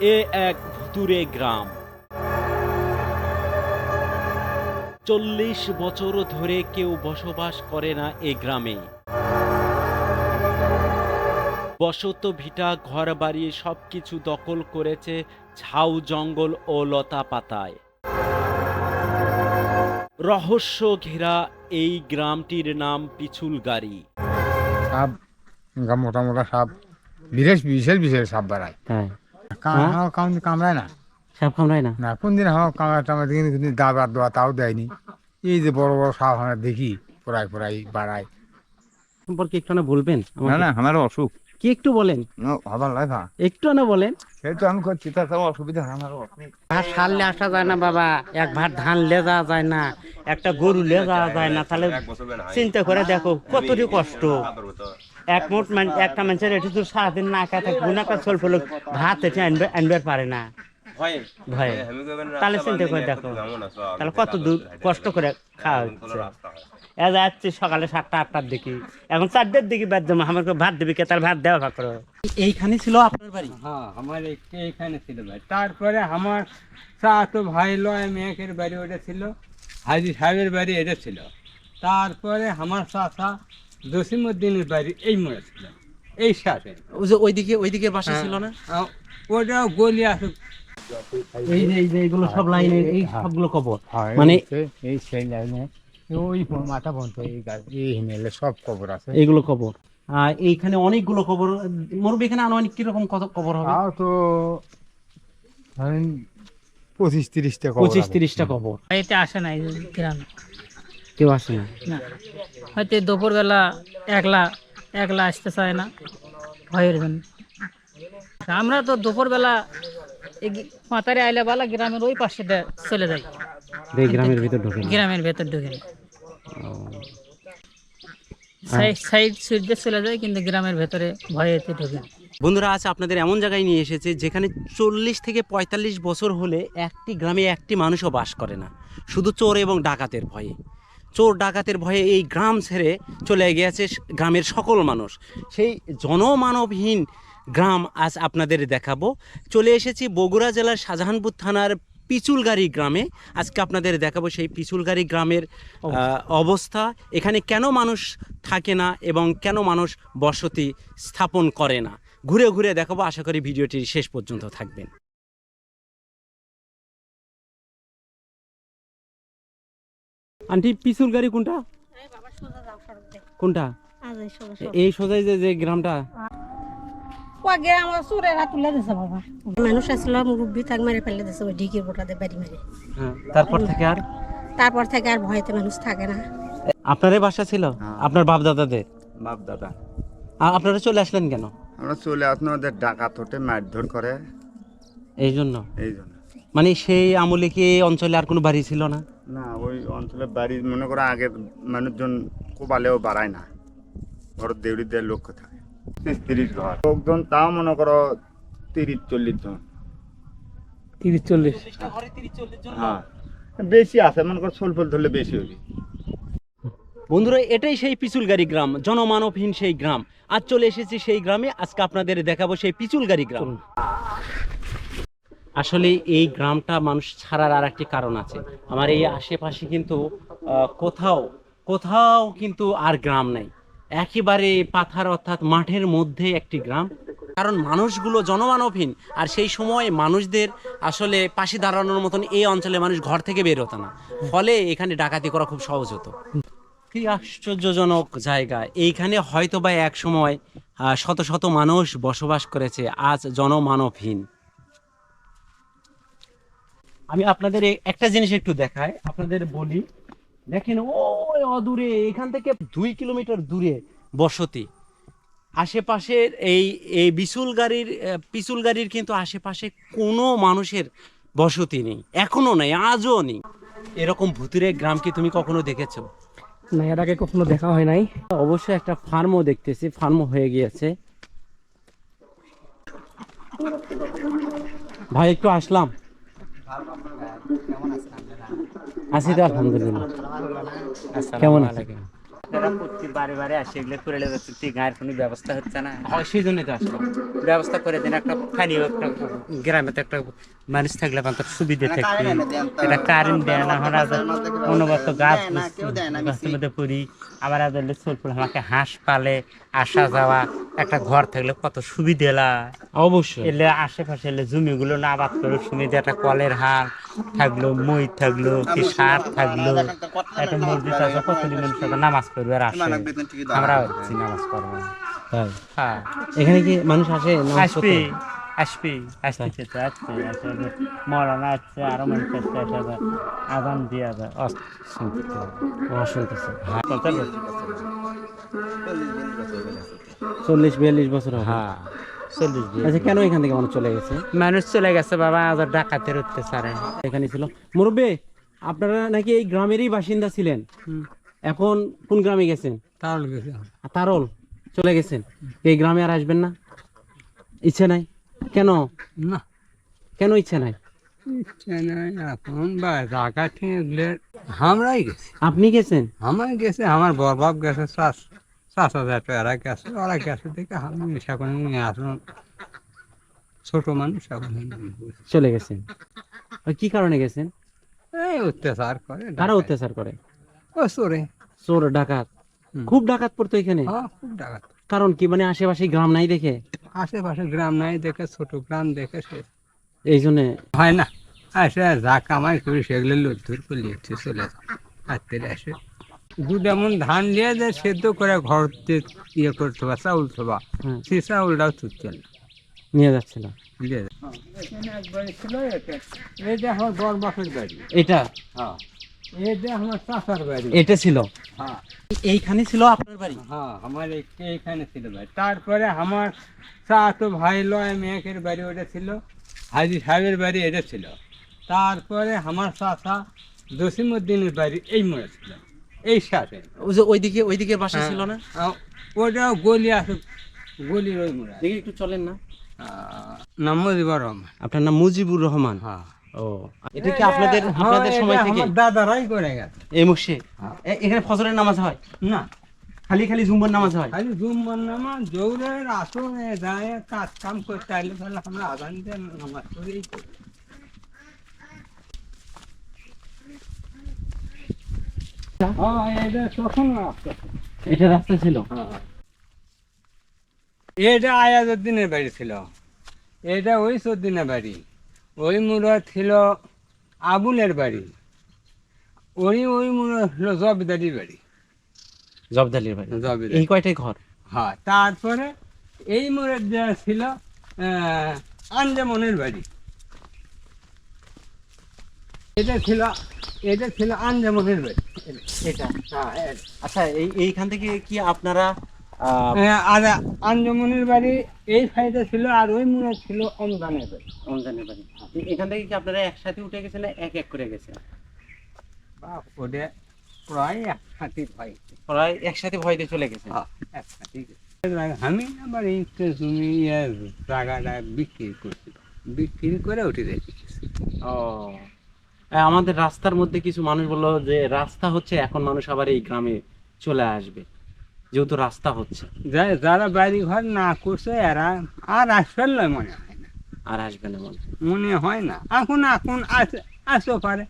এ এক ভুতুরে গ্রাম। চল্লিশ বছর ধরে কেউ বসবাস করে না এ গ্রামে। বসত ভিটা ঘর বাড়ি সবকিছু দখল করেছে ঝাউ জঙ্গল ও লতা পাতায়। রহস্য ঘেরা এই গ্রামটির নাম পিছুলগাড়ি সাপ গা মোটা মোটা সাপ বিশেষ বিশেষ বিশেষ সাপ বাড়ায়। হ্যাঁ হাওয়া কামড়ায় না? সাপ কামড়ায় না? না কোন দিন হাওয়া কামড়ায় টামড়ায় দেখি কিন্তু দাবার দোয়া তাও দেয়নি। এই যে বড় বড় সাপ আমরা দেখি পড়াই পড়াই বাড়ায়। সম্পর্কে একটু না বলবেন না না আমার অসুখ। কি একটু বলেন? লাই একটু না বলেন। সেই তো আমি করছি তাতে অসুবিধা আমার আসা যায় না বাবা এক ভাত ধান লে যাওয়া যায় না একটা গরু লে যাওয়া যায় না তাহলে চিন্তা করে দেখো কতটি কষ্ট। এক মোট একটা মানুষের এটি তো সারাদিন না খায় থাকে চল ফেলো ভাত এটি আনবে আনবে পারে না। ভয়ে। তাহলে চিন্তা করে দেখো। তাহলে কত দূর কষ্ট করে খাওয়া হচ্ছে। এ যাচ্ছি সকালে সাতটা আটটার দিকে। এখন চারটের দিকে বাদ দেবো আমাকে ভাত দেবে কে তার ভাত দেওয়া করো। এইখানে ছিল আপনার বাড়ি? হ্যাঁ আমার একটি এখানে ছিল ভাই। তারপরে আমার চাচো ভাই লয় মেয়েকের বাড়ি ওটা ছিল। হাজি সাহেবের বাড়ি এটা ছিল। তারপরে আমার চাচা জসিমুদ্দিনের বাড়ি এই মোড়ে ছিল এই সাথে। ওই যে ওইদিকে ওইদিকে বাসা ছিল না? ওটাও গলি আসুক এই যে এই যে এগুলো সব লাইনে এই সবগুলো কবর। মানে- এই সেই লাইনে। ওই মাথা বন্ধ এই গাছ এই হিমেলে সব কবর আছে। এইগুলো কবর। আর এইখানে অনেকগুলো কবর। মরবে এখানে আনুমানিক কীরকম কত কবর হবে? তাও তো ধরেন পঁচিশ তিরিশটা কবর পঁচিশ। তিরিশটা কবর। বাড়িতে আসে না এই গ্রামে। কেউ আসে না। না। হয়তো দুপুরবেলা একলা একলা আসতে চায় না ভয়ের জন্য আমরা তো দুপুরবেলা মাতারে আইলে বালা গ্রামের ওই পাশে চলে যাই। গ্রামের ভিতর ঢুকে গ্রামের ভেতর ঢুকে সাইড সাইড চলে যায় কিন্তু গ্রামের ভেতরে ভয়েতে ঢুকে বন্ধুরা আজ আপনাদের এমন জায়গায় নিয়ে এসেছে যেখানে চল্লিশ থেকে পঁয়তাল্লিশ বছর হলে একটি গ্রামে একটি মানুষও বাস করে না। শুধু চোর এবং ডাকাতের ভয়ে। চোর ডাকাতের ভয়ে এই গ্রাম ছেড়ে চলে গিয়েছে গ্রামের সকল মানুষ। সেই জনমানবহীন গ্রাম আজ আপনাদের দেখাবো। চলে এসেছি বগুড়া জেলার শাহজাহানপুর থানার পিচুলগাড়ি গ্রামে। আজকে আপনাদের দেখাবো সেই পিচুলগাড়ি গ্রামের অবস্থা। এখানে কেন মানুষ থাকে না এবং কেন মানুষ বসতি স্থাপন করে না? ঘুরে ঘুরে দেখাবো। আশা করি ভিডিওটি শেষ পর্যন্ত থাকবেন। আন্টি পিছুল গাড়ি কোনটা? কোনটা? এই সোজাই যে যে গ্রামটা। মানুষ আসলে মুরব্বী থাক মারে ফেলে দিছে ওই ঢিকির বোটাতে বাড়ি মেরে। হ্যাঁ তারপর থেকে আর? তারপর থেকে আর ভয়েতে মানুষ থাকে না। আপনারই বাসা ছিল? আপনার বাপ দাদাদের বাপ দাদা আপনারা চলে আসলেন কেন? আমরা চলে আসলাম ওদের ডাকাত হতে মারধর করে। এই জন্য এই জন্য মানে সেই আমলে কি এই অঞ্চলে আর কোনো বাড়ি ছিল না? না ওই অঞ্চলে বাড়ি মনে করো আগে মানুষজন কোবালেও বাড়ায় না। ঘর দেউড়ি দেড় লক্ষ থাকে তিরিশ তিরিশ ঘর। লোকজন তাও মনে করো তিরিশ চল্লিশ জন। তিরিশ চল্লিশ? হ্যাঁ। বেশি আছে মনে করো সোল ফল ধরলে বেশি হবে বন্ধুরা এটাই সেই পিচুলগাড়ি গ্রাম জনমানবহীন সেই গ্রাম। আজ চলে এসেছি সেই গ্রামে আজকে আপনাদের দেখাবো সেই পিচুলগাড়ি গ্রাম। আসলে এই গ্রামটা মানুষ ছাড়ার আর একটি কারণ আছে। আমার এই আশেপাশে কিন্তু কোথাও কোথাও কিন্তু আর গ্রাম নেই। একেবারে পাথার অর্থাৎ মাঠের মধ্যে একটি গ্রাম। কারণ মানুষগুলো জনমানবহীন, আর সেই সময় মানুষদের আসলে পাশে দাঁড়ানোর মতন এই অঞ্চলে মানুষ ঘর থেকে বের হতো না। ফলে এখানে ডাকাতি করা খুব সহজ হতো। কি আশ্চর্যজনক জায়গা। এইখানে হয়তো বা এক সময় শত শত মানুষ বসবাস করেছে। আজ জনমানবহীন। আমি আপনাদের একটা জিনিস একটু দেখাই আপনাদের বলি। দেখেন ওই অদূরে এখান থেকে দুই কিলোমিটার দূরে বসতি। আশেপাশের এই এই বিশুল গাড়ির পিছুল গাড়ির কিন্তু আশেপাশে কোনো মানুষের বসতি নেই। এখনও নেই আজও নেই। এরকম ভুতুরে গ্রাম কি তুমি কখনো দেখেছ? না এর আগে কখনো দেখা হয় নাই। অবশ্যই একটা ফার্মও দেখতেছি ফার্মও হয়ে গিয়েছে। ভাই একটু আসলাম। আছি তো আলহামদুলিল্লাহ। কেমন আছে আপনারা প্রতি বারে বারে আসে এগুলো করে গায়ের কোনো ব্যবস্থা হচ্ছে না। হয় সেই জন্যই তো আসলাম ব্যবস্থা করে দেন একটা স্থানীয় একটা গ্রামে তো একটা মানুষ থাকলে আমার তো থাকবে। এটা কারেন্ট দেয় না আমরা অনুগত গাছ গাছের মধ্যে পড়ি আবার আজ আমাকে হাঁস পালে আসা যাওয়া একটা ঘর থাকলে কত সুবিধা লাগে অবশ্যই। এলে আশেপাশে এলে জমিগুলো না আবাদ করে সুবিধা একটা কলের হাল থাকল মই থাকল কি সার থাকল একটা মসজিদ আছে কত মানুষ নামাজ পড়বে আসে আমরা হচ্ছি নামাজ পড়ব তাই হ্যাঁ। এখানে কি মানুষ আসে নামাজ আসবি পড়তে? আসবি আসতেছে তো আসছে আসে মরানা আসছে আরও মানুষ আসছে আসে আবার আদান দিয়ে কত বছর? চল্লিশ বিয়াল্লিশ বছর হ্যাঁ। চল্লিশ আচ্ছা কেন এখান থেকে মানুষ চলে গেছে? মানুষ চলে গেছে বাবা আজ ডাকাতের অত্যাচারে এখানে ছিল। মুরব্বী আপনারা নাকি এই গ্রামেরই বাসিন্দা ছিলেন? এখন কোন গ্রামে গেছেন? তাহলে গেছে তারল চলে গেছেন? এই গ্রামে আর আসবেন না? ইচ্ছে নাই? কেন? না। কেন ইচ্ছে নাই? ইচ্ছে নাই এখন বা জায়গা থেকে আমরাই গেছি। আপনি গেছেন? আমার গেছে আমার বরবাব গেছে চাষ চাষ হাজার এরা গেছে ওরা গেছে দেখে আমি এখন আসুন ছোট মানুষ এখন চলে গেছেন। কি কারণে গেছেন? এই অত্যাচার করে কারা অত্যাচার করে? ও চোরে। চোর ডাকাত। খুব ডাকাত পড়তো এখানে। হ্যাঁ খুব ডাকাত। কারণ কি মানে আশেপাশে গ্রাম নাই দেখে? আশেপাশে গ্রাম নাই দেখে ছোট গ্রাম দেখে সে। এই জন্য। হয় না। আসে যা কামাই করি সেগুলো লুদ্ধুর করে চলে যায়। আসে দুধ এমন ধান নিয়ে যে সেদ্ধ করে ঘর ইয়ে করতে বা চাউল থবা হ্যাঁ, সে চাউলটাও তুলছে না। নিয়ে যাচ্ছিল নিয়ে যায়। এখানে একবারে ছিল এটা। এই আমার বড় বাপের বাড়ি। এটা? হ্যাঁ। এই আমার চাষার বাড়ি। এটা ছিল? হ্যাঁ। এইখানে ছিল আপনার বাড়ি? হ্যাঁ আমার এইখানে ছিল ভাই। তারপরে আমার তো ভাই লয় মেয়েকের বাড়ি ওটা ছিল। হাজি সাহেবের বাড়ি এটা ছিল। তারপরে আমার চাষা জসিমুদ্দিনের বাড়ি এই মোড়ে ছিল। এই সাথে। ওই যে ওইদিকে ওইদিকে বাসা ছিল না? গলি আছে গলির ওই মোড়ে। একটু চলেন না। নাম মুজিবুর রহমান। আপনার নাম মুজিবুর রহমান? হ্যাঁ। ও এটা কি আপনাদের হ্যাঁ, আপনাদের সময় থেকে? দাদারাই করে গেছে। এই মুখে? এখানে ফজরের নামাজ হয়? না। খালি খালি জুম্বার নামাজ হয়? খালি জুম্মার নামাজ জৌরের আসনে যায় কাজ কাম করতে আইলে তাহলে আমরা আজান দিয়ে নামাজ পড়েই হ্যাঁ, এটা তখন রাস্তা ছিল। এটা রাস্তা ছিল? বাড়ি ছিল। এটা ওই সদ্দিনের বাড়ি। ওই মুড়া ছিল আবুলের বাড়ি। ওই ওই মুড়া ছিল জবদারির বাড়ি। জবদালির বাড়ি। এই কয়টাই ঘর? হ্যাঁ তারপরে এই মোড়ের যে ছিল আহ, আঞ্জামনের বাড়ি। এটা ছিল এটা ছিল আঞ্জামনের বাড়ি। এটা? হ্যাঁ আচ্ছা এই এইখান থেকে কি আপনারা আর আঞ্জামনের বাড়ি এই সাইডে ছিল আর ওই মোড়ে ছিল অনুদানের বাড়ি। রমজানের বাড়ি। এখান থেকে কি আপনারা একসাথে উঠে গেছেন না এক এক করে গেছেন? ওটা প্রায় একসাথে ভাই প্রায় একসাথে ভয় দিয়ে চলে হ্যাঁ আমি আবার এই জমি জায়গাটা বিক্রি করছি বিক্রি করে উঠে দেখি ও। আমাদের রাস্তার মধ্যে কিছু মানুষ বলল যে রাস্তা হচ্ছে এখন মানুষ আবার এই গ্রামে চলে আসবে। যেহেতু রাস্তা হচ্ছে। যারা বাড়ি ঘর না করছে এরা আর আসবেন না মনে হয় না। আর আসবে না মনে হয়। মনে হয় না। এখন এখন আস- আসতে পারে।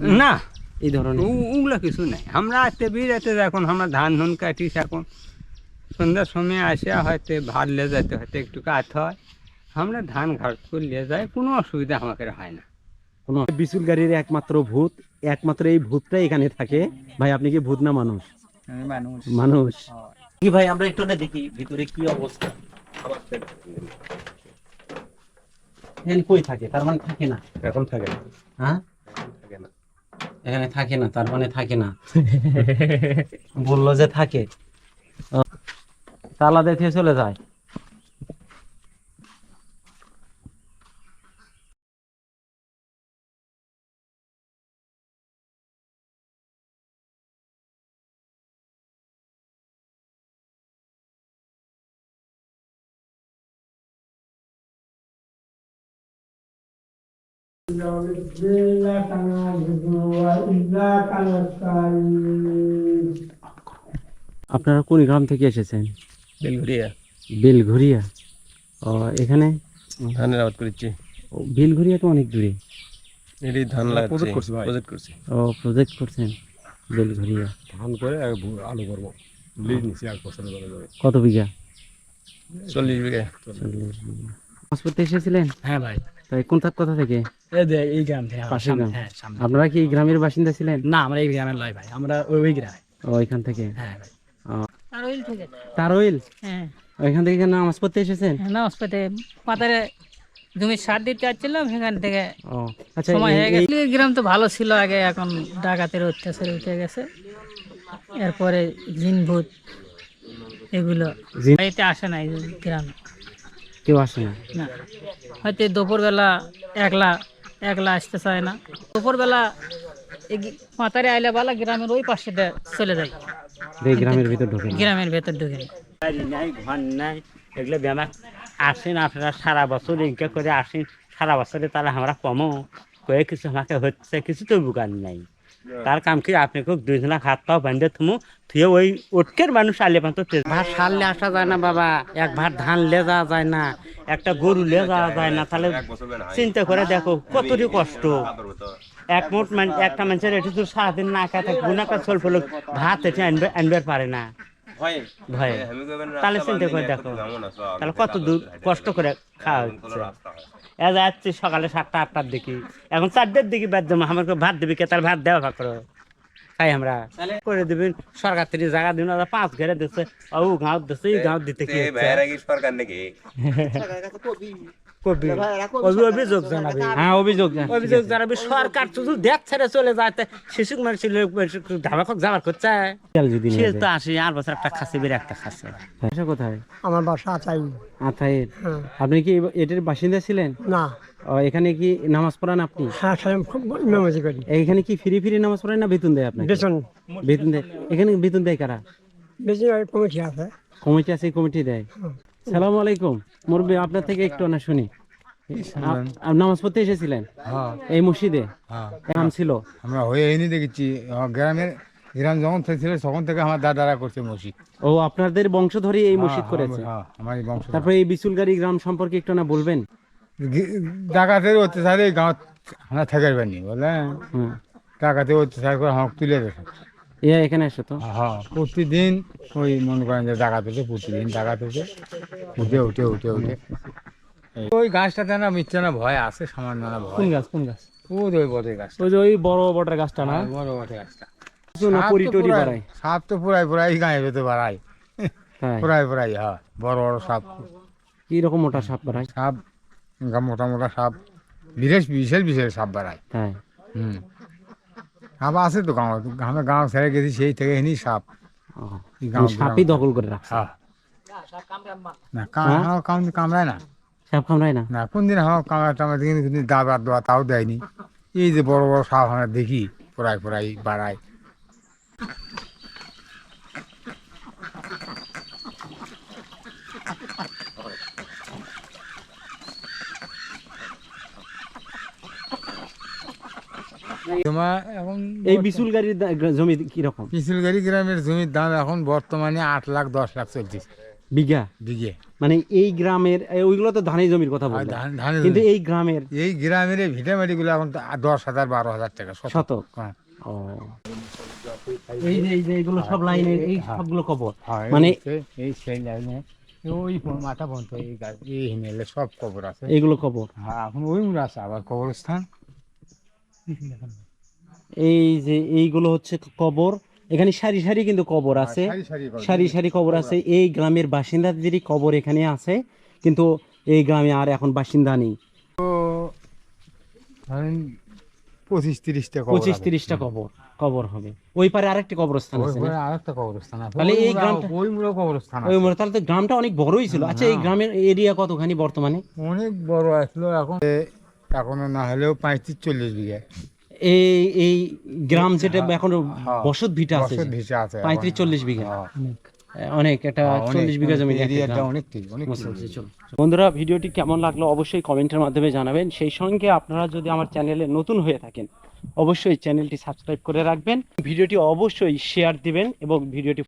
না। এই ধরনের? ও- ওগুলো কিছু নাই। আমরা আসতে বিরাতে এখন আমরা ধান ধান কাটিস এখন। সন্ধ্যার সময় আসে হয়তো ভাত লে যেতে হয়তো একটু কাট হয়। আমরা ধান ঘাট করলে যাই কোনো অসুবিধা আমাকে হয় না। কোনো বিচুল গাড়ির একমাত্র ভূত একমাত্র এই ভূতটাই এখানে থাকে। ভাই আপনি কি ভূত না মানুষ? মানুষ। মানুষ। কি ভাই আমরা একটু না দেখি ভিতরে কি অবস্থা? এখানে কই থাকে তার মানে থাকে না। এখন থাকে না। হ্যাঁ? এখানে থাকে না। তার মানে থাকে না। বলল যে থাকে। তালা দেখে চলে যায়। আপনারা কোন গ্রাম থেকে এসেছেন? বেলঘুরিয়া বেলঘুরিয়া ও এখানে? ধানের আবাদ করেছি। বেলঘুরিয়া তো অনেক দূরে। ধান ও প্রজেক্ট করছেন ধান করে আলু করব। কত বিঘা? চল্লিশ বিঘা। চল্লিশ বিঘা। হসপিটালে এসেছিলেন? হ্যাঁ ভাই। তাই কোন থাক কোথা থেকে? এই যে এই গ্রাম থেকে পাশের গ্রাম? হ্যাঁ সামনে। আপনারা কি এই গ্রামের বাসিন্দা ছিলেন? না আমরা এই গ্রামের লয় ভাই আমরা ওই ওই গ্রামে। ও এখান থেকে? হ্যাঁ ভাই। তারইল হ্যাঁ। ওইখান থেকে এখানে নামাজ পড়তে এসেছেন? না হসপিটালে পাতারে জমি সার দিতে আসছিলাম সেখান থেকে ও আচ্ছা সময় হয়ে গেছে। এই গ্রাম তো ভালো ছিল আগে এখন ডাকাতের অত্যাচার উঠে গেছে। এরপরে জিন ভূত এগুলো এতে আসে না এই গ্রামে। কেউ আসে না। না। হয়তো দুপুরবেলা একলা একলা আসতে চায় না। দুপুরবেলা এই গি- আইলে বালা গ্রামের ওই পাশে চলে যায়। গ্রামের ভিতর ঢোকে গ্রামের ভেতর ঢুকে নাই ঘর নাই এগুলো বেমার আসেন আপনারা সারা বছর ইনকা করে আসেন সারা বছরে তাহলে আমরা কমো। কয়ে কিছু আমাকে হচ্ছে কিছু তো বুকান নাই। তার কাম কি আপনি খুব দুইজনা হাত পাও বান্ধে থুমু থুয়ে ওই ওটকের মানুষ আলে পান্ত ভাত সারলে আসা যায় না বাবা এক ভাত ধান লে যাওয়া যায় না একটা গরু লে যাওয়া যায় না তাহলে চিন্তা করে দেখো কতটি কষ্ট। এক মোট মান একটা মানুষের এটি তো সারাদিন না খায় থাকে গুণাকা চল ফেলো ভাত এটি আনবে আনবে পারে না। ভয়ে? তাহলে চিন্তা করে দেখো। তাহলে কত দূর কষ্ট করে খাওয়া হচ্ছে। যাচ্ছি সকালে সাতটা আটটার দিকে। এখন চারটের দিকে বাদ দেবো আমাকে ভাত দিবি কে? তার ভাত দেওয়া ভাগ তাই খাই আমরা করে দিবেন। সরকার থেকে জায়গা দিন ওরা পাঁচ ঘেরে দিচ্ছে। ও গাঁও দিচ্ছে এই গাঁও দিতে কি সরকার কবি। কবি। অভিযোগ জানাবে। হ্যাঁ অভিযোগ অভিযোগ জানাবে। সরকার শুধু দেখ ছেড়ে চলে যায় শিশু মানুষ ধাবা খোক যাবার করছে সে তো আসে আর বছর একটা খাসি বের একটা খাসি। কোথায়? আমার বাসা চাই আথাইর আপনি কি এটার বাসিন্দা ছিলেন? না। এখানে কি নামাজ পড়ান আপনি? হ্যাঁ খুব করি। এইখানে কি ফ্রি ফ্রি নামাজ পড়েন না বেতন দেয় আপনাকে? বেতন। বেতন দেয়। এখানে বেতন দেয় কারা? বেশি কমিটি আছে। কমিটি আছে কমিটি দেয়। সালাম আলাইকুম। মুরব্বী আপনার থেকে একটু না শুনি। নামাজ পড়তে এসেছিলেন? হ্যাঁ। এই মসজিদে? হ্যাঁ। নাম ছিল? আমরা হয়ে এনে দেখেছি গ্রামের গ্রাম যখন ছিল তখন থেকে আমার দাদারা করছে মসজিদ। ও আপনাদের বংশধরই এই মসজিদ হ্যাঁ, করেছে আমার এই বংশ তারপরে এই বিচুলগাড়ি গ্রাম সম্পর্কে একটু না বলবেন? ডাকাতের অত্যাচারে এই গাঁত আমরা থাকার পারিনি বুঝলেন হুম। ডাকাতে অত্যাচার করে তুলে দেবে এ এখানে এসো তো। হ্যাঁ প্রতিদিন ওই মনে করেন যে ডাকাত হচ্ছে প্রতিদিন ডাকাত হচ্ছে উঠে উঠে উঠে উঠে। ওই গাছটাতে না মিথ্যা না ভয় আছে সামান্য না ভয়। কোন গাছ কোন গাছ? ওই বটের গাছটা। ওই যে ওই বড় বটের গাছটা না? হ্যাঁ, বড় বটের গাছটা। সাপ তো পুরাই- পুরাই পুরাই গায়ে ভেতরে বাড়ায়। পুরাই পুরাই হ্যাঁ বড় বড় সাপ। কি রকম মোটা সাপ বাড়ায়? সাপ মোটা মোটা সাপ। বিশেষ বিশেষ বিশেষ সাপ বাড়ায়। হুম। সাপ আছে তো গাঁও আমরা গাঁও ছেড়ে গেছি সেই থেকে এনি সাপ। মানে সাপই দখল করে রাখছে। হ্যাঁ। না কাম কাম কামড়ায় না। সাপ কামড়ায় না? না কোনদিন আমার কামড়া টামড়া দেখি কিন্তু দাবার দোয়া তাও দেয়নি। এই যে বড় বড় সাপ আমরা দেখি প্রায় প্রায় বাড়ায়। এখন এই দা- জমি কি রকম? পিছলগাড়ি গ্রামের জমির দাম এখন বর্তমানে আট লাখ দশ লাখ চলতেছে। বিঘা? বিঘে। মানে এই গ্রামের ওইগুলো তো ধানের জমির কথা ধান ধানের কিন্তু এই গ্রামের এই গ্রামের এই ভিটামাটি গুলো এখন দশ হাজার বারো হাজার টাকা শতক। হ্যাঁ। ও। এই যে এই যে এগুলো সব লাইনের এই সবগুলো কবর? হ্যাঁ, মানে এই সেই লাইনে ওই মাথা পর্যন্ত এই গাছ এই হিমেলে সব কবর আছে। এইগুলো কবর? হ্যাঁ এখন ওই আছে আবার কবরস্থান। এই যে এইগুলো হচ্ছে কবর। এখানে সারি সারি কিন্তু কবর আছে। সারি সারি কবর। সারি কবর আছে। এই গ্রামের বাসিন্দাদেরই কবর এখানে আছে। কিন্তু এই গ্রামে আর এখন বাসিন্দা নেই। পঁচিশ তিরিশটা পঁচিশ তিরিশটা কবর কবর হবে। ওই পারে আরেকটি কবরস্থান আছে আরেকটা কবরস্থান আছে। তাহলে এই গ্রামটা- ওই মূল কবরস্থান ওই আছে। তাহলে গ্রামটা অনেক বড়ই ছিল। আচ্ছা এই গ্রামের এরিয়া কতখানি বর্তমানে? অনেক বড় আসলো। এখন এখনও না হলেও পঁয়ত্রিশ চল্লিশ বিঘা এই এই গ্রাম যেটা এখন হ্যাঁ। বসত ভিটা আছে ভিসা আছে পঁয়ত্রিশ চল্লিশ বিঘা হ্যাঁ। অনেক হ্যাঁ, চল্লিশ বিঘা জমি অনেক। বন্ধুরা ভিডিওটি কেমন লাগল অবশ্যই কমেন্টের মাধ্যমে জানাবেন সেই সঙ্গে আপনারা যদি আমার চ্যানেলে নতুন হয়ে থাকেন অবশ্যই চ্যানেলটি সাবস্ক্রাইব করে রাখবেন ভিডিওটি অবশ্যই শেয়ার দিবেন এবং ভিডিওটি